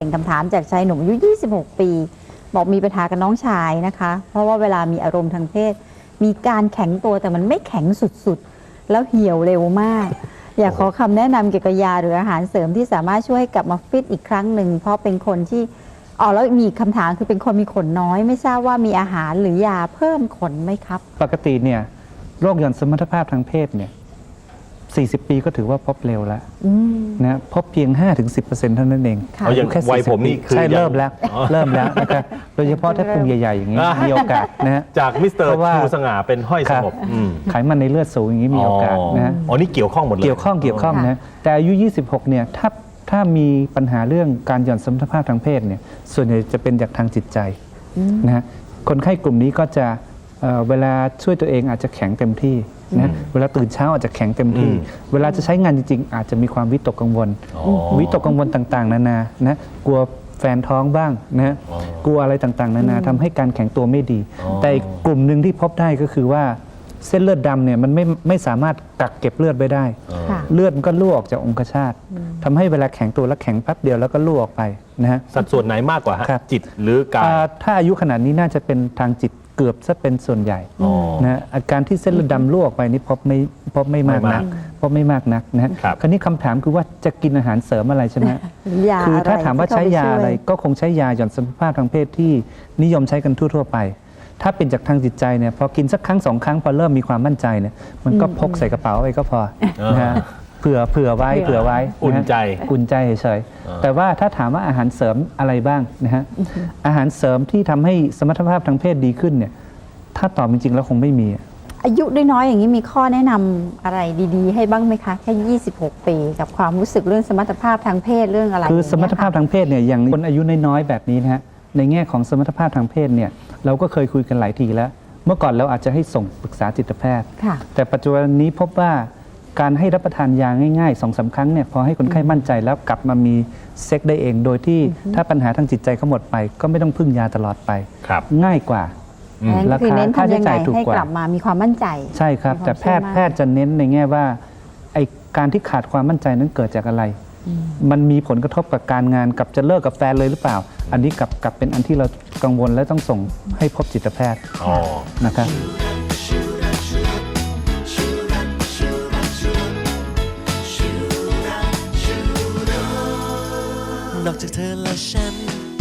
เป็นคำถามจากชายหนุ่มอายุ 26 ปี บอกมีปัญหากับน้องชายนะคะ เพราะว่าเวลามีอารมณ์ทางเพศ มีการแข็งตัวแต่มันไม่แข็งสุดๆ แล้วเหี่ยวเร็วมาก อยากขอคำแนะนำเกี่ยวกับยาหรืออาหารเสริมที่สามารถช่วยให้กลับมาฟิตอีกครั้งหนึ่ง เพราะเป็นคนที่อ๋อแล้วมีคำถามคือเป็นคนมีขนน้อย ไม่ทราบว่ามีอาหารหรือยาเพิ่มขนไหมครับ ปกติเนี่ยโรคหย่อนสมรรถภาพทางเพศเนี่ย 40 ปีก็ถือว่าพบเร็วแล้วอืมนะพบเพียง 5-10%เท่านั้นเองค่ะเอาอย่างแค่วัย40ผมนี่ปีคือใช่ยังเริ่มแล้วอ๋อเริ่มแล้วนะครับโดยเฉพาะถ้าพุงใหญ่ๆอย่างนี้อ่ามีมีโอกาสนะฮะจากมิสเตอร์เพราะว่าชูสง่าเป็นห้อยสงบอืมไขมันในเลือดสูงอย่างนี้มีโอกาสนะฮะอ๋อนี่เกี่ยวข้องหมดเลยเกี่ยวข้องเกี่ยวข้องค่ะนะแต่อายุ 26 เนี่ยถ้าถ้ามีปัญหาเรื่องการหย่อนสมรรถภาพทางเพศเนี่ยส่วนใหญ่จะเป็นจากทางจิตใจนะฮะคนไข้กลุ่มนี้ก็จะ เอ่อเวลาช่วยตัวเองอาจจะแข็งเต็มที่นะเวลาตื่นเช้าอาจจะแข็งเต็มที่อืมเวลาจะใช้งานจริง ๆ อาจจะมีความวิตกกังวลอ๋อวิตกกังวลต่างๆ นานานะกลัวแฟนท้องบ้างนะฮะอ๋อกลัวอะไรต่างๆ นานาทำให้การแข็งตัวไม่ดีอ๋อแต่อีกกลุ่มหนึ่งที่พบได้ก็คือว่าเส้นเลือดดำเนี่ยมันไม่ไม่สามารถกักเก็บเลือดไว้ได้เออค่ะเลือดมันก็รั่วออกจากองคชาตทำให้เวลาแข็งตัวแล้วแข็งแป๊บเดียวแล้วก็รั่วออกไปนะฮะสัดส่วนไหนมากกว่าฮะครับจิตหรือกายอ่าถ้าอายุขนาดนี้น่าจะเป็นทางจิต เกือบซะเป็นส่วนใหญ่อ๋อนะฮะอาการที่เส้นเลือดดำรั่วออกไปนี่พบไม่พบไม่มากไม่นัมากกพบไม่มากนักนะฮะครับคราวนี้คำถามคือว่าจะกินอาหารเสริมอะไรใช่ไหมฮะหรือยาคือถ้าะไรถามว่าที่ใช้เข้ปยาอะไรช่วก็คงใช้ยาหย่อนสมรรถภาพทางเพศที่นิยมใช้กันทั่ว ๆ ไป ถ้าเป็นจากทางจิตใจเนี่ยพอกินสักครั้งสองครั้งพอเริ่มมีความมั่นใจเนี่ยมันก็พกใส่กระเป๋าไว้ก็พอนะฮะ เผื่อเผื่อไว้เผื่อไว้ะฮะอุ่นใจอุ่นใจเฉยอ่าๆแต่ว่าถ้าถามว่าอาหารเสริมอะไรบ้างนะฮะอาหารเสริมที่ทำให้สมรรถภาพทางเพศดีขึ้นเนี่ย ถ้าตอบจริงๆแล้วคงไม่มีอายุน้อยๆอย่างนี้มีข้อแนะนำอะไรดีๆ ให้บ้างไหมคะแค่26 ปี กับความรู้สึกเรื่องสมรรถภาพทางเพศเรื่องอะไรคืออย่างสมรรถภาพเงี้ยทางเพศเนี่ยอย่างคนอายุน้อยๆแบบนี้นะฮะในแง่ของสมรรถภาพทางเพศเนี่ยเราก็เคยคุยกันหลายทีแล้ว เมื่อก่อนเราอาจจะให้ส่งปรึกษาจิตแพทย์ ค่ะ แต่ปัจจุบันนี้พบว่า การให้รับประทานยาง่ายๆสองสาครั้งเนี่ยพอให้คนไข้มั่นใจแล้วกลับมามีเซ็กได้เอง โดยที่ถ้าปัญหาทางจิตใจเขาหมดไป ก็ไม่ต้องพึ่งยาตลอดไป ครับ ง่ายกว่าอืมงั้นก็คือเน้นราคาทำยังไงค่าใช้จ่ายถูกให้กว่าก ลับมามีความมั่นใจ ใช่ครับ มีความแต่แพทย์เชื่อมั่น แพทย์จะเน้นในแง่ว่าไอการที่ขาดความมั่นใจนั้นเกิดจากอะไร มันมีผลกระทบกับการงานกับจะเลิกกับแฟนเลยหรือเปล่า อันนี้กลับกลับเป็นอันที่เรากังวลและต้องส่งให้พบจิตแพทย์อ๋อ นะครับ นอกจากเธอและฉัน